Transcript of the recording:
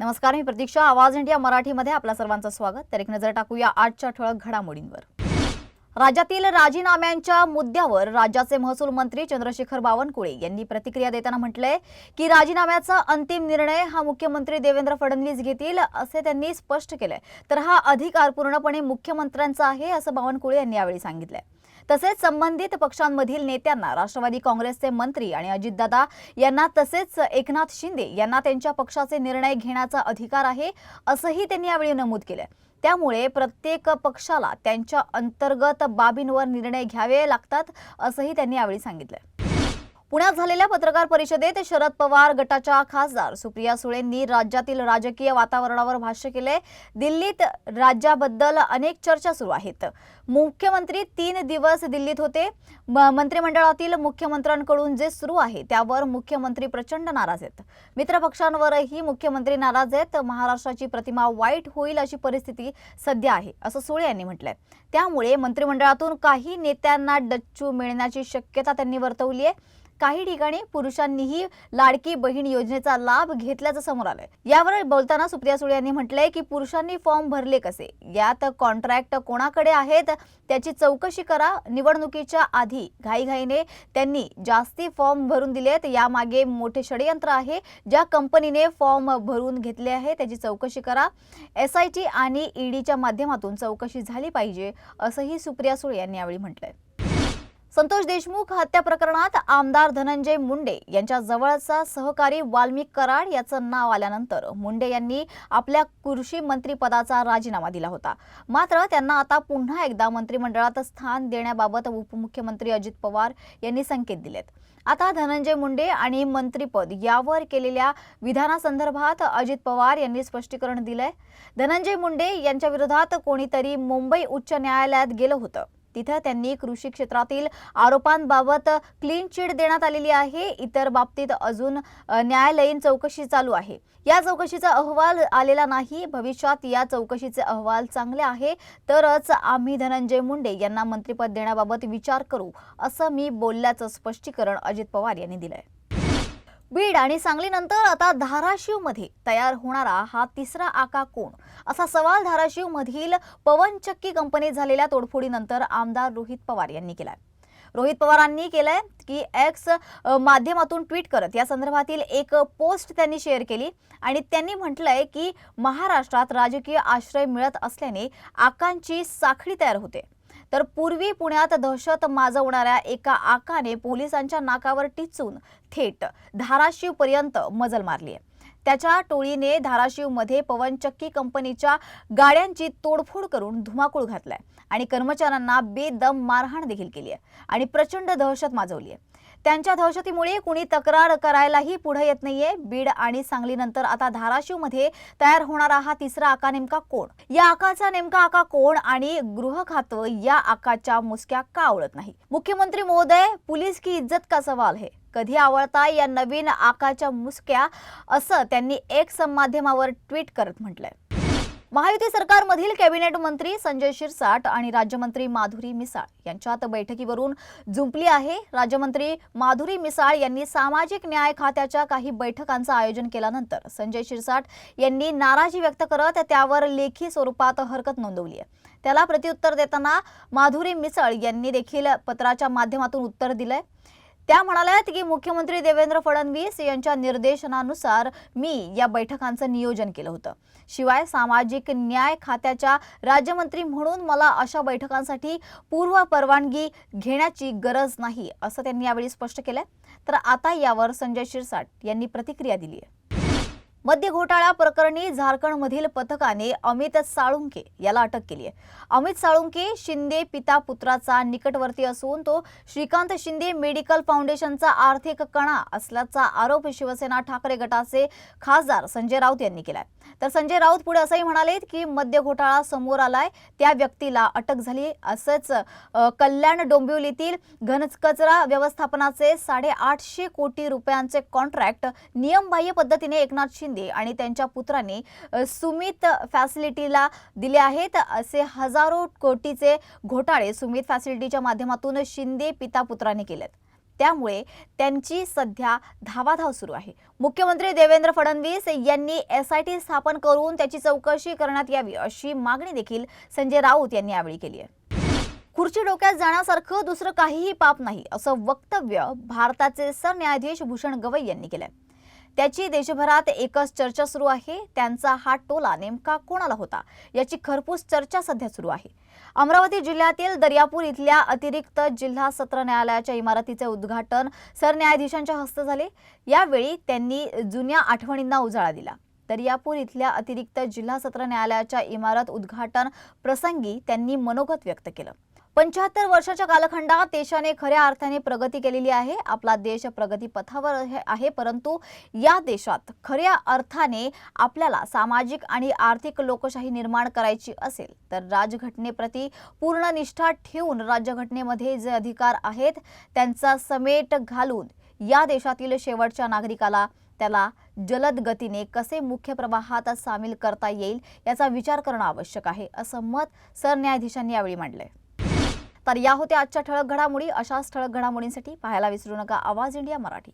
नमस्कार मी प्रतीक्षा. आवाज इंडिया मराठीमध्ये आपल्या सर्वांचं स्वागत. तर एक नजर टाकूया आजच्या ठळक घडामोडींवर. राज्यातील राजीनाम्यांच्या मुद्द्यावर राज्याचे महसूल मंत्री चंद्रशेखर बावनकुळे यांनी प्रतिक्रिया देताना म्हटलंय की राजीनाम्याचा अंतिम निर्णय हा मुख्यमंत्री देवेंद्र फडणवीस घेतील असे त्यांनी स्पष्ट केलंय. तर हा अधिकार पूर्णपणे मुख्यमंत्र्यांचा आहे असं बावनकुळे यांनी यावेळी सांगितलंय. तसेच संबंधित पक्षांमधील नेत्यांना राष्ट्रवादी काँग्रेसचे मंत्री आणि अजितदादा यांना तसेच एकनाथ शिंदे यांना त्यांच्या पक्षाचे निर्णय घेण्याचा अधिकार आहे असंही त्यांनी यावेळी नमूद केलं त्यामुळे प्रत्येक पक्षाला त्यांच्या अंतर्गत बाबींवर निर्णय घ्यावे लागतात असंही त्यांनी यावेळी सांगितलं पुण्यात झालेल्या पत्रकार परिषदेत शरद पवार गटाच्या खासदार सुप्रिया सुळेंनी राज्यातील राजकीय वातावरणावर भाष्य केले. दिल्लीत राज्याबद्दल अनेक चर्चा सुरू आहेत. मुख्यमंत्री तीन दिवस दिल्लीत होते. म- मंत्रिमंडळातील मुख्यमंत्र्यांकडून जे सुरू आहे त्यावर मुख्यमंत्री प्रचंड नाराज आहेत. मित्रपक्षांवरही मुख्यमंत्री नाराज आहेत. महाराष्ट्राची प्रतिमा वाईट होईल अशी परिस्थिती सध्या आहे असं सुळे यांनी म्हटलंय. त्यामुळे मंत्रिमंडळातून काही नेत्यांना डच्चू मिळण्याची शक्यता त्यांनी वर्तवली आहे. काही ठिकाणी पुरुषांनीही लाडकी बहीण योजनेचा लाभ घेतल्याचं समोर आलंय. यावर बोलताना सुप्रिया सुळे यांनी म्हटलंय की पुरुषांनी फॉर्म भरले कसे? यात कॉन्ट्रॅक्ट कोणाकडे आहेत? त्याची चौकशी करा. निवडणुकीच्या आधी घाईघाईने त्यांनी जास्ती फॉर्म भरून दिलेत. यामागे मोठे षडयंत्र आहे. ज्या कंपनीने फॉर्म भरून घेतले आहे त्याची चौकशी करा. एस आय टी आणि ईडीच्या माध्यमातून चौकशी झाली पाहिजे असंही सुप्रिया सुळे यांनी यावेळी म्हटलंय. संतोष देशमुख हत्या प्रकरणात आमदार धनंजय मुंडे यांच्या जवळचा सहकारी वाल्मिक कराड याचं नाव आल्यानंतर मुंडे यांनी आपल्या कृषी मंत्रीपदाचा राजीनामा दिला होता. मात्र त्यांना आता पुन्हा एकदा मंत्रिमंडळात स्थान देण्याबाबत उपमुख्यमंत्री अजित पवार यांनी संकेत दिलेत. आता धनंजय मुंडे आणि मंत्रीपद यावर केलेल्या विधानासंदर्भात अजित पवार यांनी स्पष्टीकरण दिलंय. धनंजय मुंडे यांच्या विरोधात कोणीतरी मुंबई उच्च न्यायालयात गेलं होतं. तिथं त्यांनी कृषी क्षेत्रातील आरोपांबाबत क्लीन चिट देण्यात आलेली आहे. इतर बाबतीत अजून न्यायालयीन चौकशी चालू आहे. या चौकशीचा अहवाल आलेला नाही. भविष्यात या चौकशीचे अहवाल चांगले आहे. तरच आम्ही धनंजय मुंडे यांना मंत्रिपद देण्याबाबत विचार करू असं मी बोलल्याचं स्पष्टीकरण अजित पवार यांनी दिलंय. बीड आणि सांगलीनंतर आता धाराशिवमध्ये तयार होणारा हा तिसरा आका कोण? असा सवाल धाराशिवमधील पवनचक्की कंपनीत झालेल्या तोडफोडीनंतर आमदार रोहित पवार यांनी केलाय. रोहित पवारांनी केलंय की एक्स माध्यमातून ट्विट करत या संदर्भातील एक पोस्ट त्यांनी शेअर केली आणि त्यांनी म्हटलंय की महाराष्ट्रात राजकीय आश्रय मिळत असल्याने आकांची साखळी तयार होते. तर पूर्वी पुण्यात दहशत माजवणाऱ्या एका आकाने पोलिसांच्या नाकावर टिचून थेट धाराशिव पर्यंत मजल मारली आहे. त्याच्या टोळीने धाराशिवमध्ये पवनचक्की कंपनीच्या गाड्यांची तोडफोड करून धुमाकूळ घातलाय आणि कर्मचाऱ्यांना बेदम मारहाण देखील केली आहे आणि प्रचंड दहशत माजवली आहे. त्यांच्या दहशतीमुळे कुणी तक्रार करायलाही पुढे येत नाहीये. बीड आणि सांगलीनंतर आता धाराशिवमध्ये तयार होणारा हा तिसरा आका नेमका कोण? या आकाचा नेमका आका कोण आणि गृह खातं या आकाच्या मुसक्या का आवडत नाही? मुख्यमंत्री महोदय पुलिस की इज्जत का सवाल है? कधी आवडता या नवीन आकाच्या मुसक्या असं त्यांनी एक्स माध्यमावर ट्विट करत म्हटलंय. महायुती सरकारमधील कॅबिनेट मंत्री संजय शिरसाट आणि राज्यमंत्री माधुरी मिसाळ यांच्यात बैठकीवरून जुंपली आहे. राज्यमंत्री माधुरी मिसाळ यांनी सामाजिक न्याय खात्याच्या काही बैठकांचं आयोजन केल्यानंतर संजय शिरसाट यांनी नाराजी व्यक्त करत त्यावर लेखी स्वरूपात हरकत नोंदवली आहे. त्याला प्रत्युत्तर देताना माधुरी मिसाळ यांनी देखील पत्राच्या माध्यमातून उत्तर दिलंय. त्या म्हणाल्यात की मुख्यमंत्री देवेंद्र फडणवीस यांच्या निर्देशनानुसार मी या बैठकांचं नियोजन केलं होतं. शिवाय सामाजिक न्याय खात्याच्या राज्यमंत्री म्हणून मला अशा बैठकांसाठी पूर्व परवानगी घेण्याची गरज नाही असं त्यांनी यावेळी स्पष्ट केलंय. तर आता यावर संजय शिरसाट यांनी प्रतिक्रिया दिली आहे मद्य घोटाळा प्रकरणी झारखंडमधील पथकाने अमित साळुंके याला अटक केली आहे. अमित साळुंके शिंदे पिता पुत्राचा निकटवर्ती असून तो श्रीकांत शिंदे मेडिकल फाउंडेशनचा आर्थिक कणा असल्याचा आरोप शिवसेना ठाकरे गटाचे खासदार संजय राऊत यांनी केलाय. तर संजय राऊत पुढे असंही म्हणाले की मद्य घोटाळा समोर आलाय त्या व्यक्तीला अटक झाली. असंच कल्याण डोंबिवलीतील घनकचरा व्यवस्थापनाचे साडेआठशे कोटी रुपयांचे कॉन्ट्रॅक्ट नियमबाह्य पद्धतीने एकनाथ शिंदे आणि त्यांच्या पुत्राने सुमित फॅसिलिटीला दिले आहेत. असे हजारो कोटीचे घोटाळे सुमित फॅसिलिटीच्या माध्यमातून शिंदे पिता पुत्रांनी केलेत. त्यामुळे त्यांची सध्या धावाधाव सुरू आहे. मुख्यमंत्री देवेंद्र फडणवीस यांनी एस आय टी स्थापन करून त्याची चौकशी करण्यात यावी अशी मागणी देखील संजय राऊत यांनी यावेळी केली आहे. खुर्ची डोक्यात जाण्यासारखं दुसरं काहीही पाप नाही असं वक्तव्य भारताचे सरन्यायाधीश भूषण गवई यांनी केलंय. त्याची देशभरात एकच चर्चा सुरू आहे. त्यांचा हा टोला नेमका कोणाला होता? याची खरपूस चर्चा सध्या सुरू आहे. अमरावती जिल्ह्यातील दर्यापूर इथल्या अतिरिक्त जिल्हा सत्र न्यायालयाच्या इमारतीचे उद्घाटन सरन्यायाधीशांच्या हस्ते झाले. यावेळी त्यांनी जुन्या आठवणींना उजाळा दिला. दर्यापूर इथल्या अतिरिक्त जिल्हा सत्र न्यायालयाच्या इमारत उद्घाटन प्रसंगी त्यांनी मनोगत व्यक्त केलं. पंच्याहत्तर वर्षाच्या कालखंडात देशाने खऱ्या अर्थाने प्रगती केलेली आहे. आपला देश प्रगती पथावर आहे- परंतु या देशात खऱ्या अर्थाने आपल्याला सामाजिक आणि आर्थिक लोकशाही निर्माण करायची असेल तर राजघटनेप्रती पूर्ण निष्ठा ठेवून राज्यघटनेमध्ये जे अधिकार आहेत त्यांचा समेट घालून या देशातील शेवटच्या नागरिकाला त्याला जलद गतीने कसे मुख्य प्रवाहात सामील करता येईल याचा विचार करणं आवश्यक आहे असं मत सरन्यायाधीशांनी यावेळी मांडलंय. तर या होत्या आजच्या ठळक घडामोडी. अशाच ठळक घडामोडींसाठी पाहायला विसरू नका. आवाज इंडिया मराठी.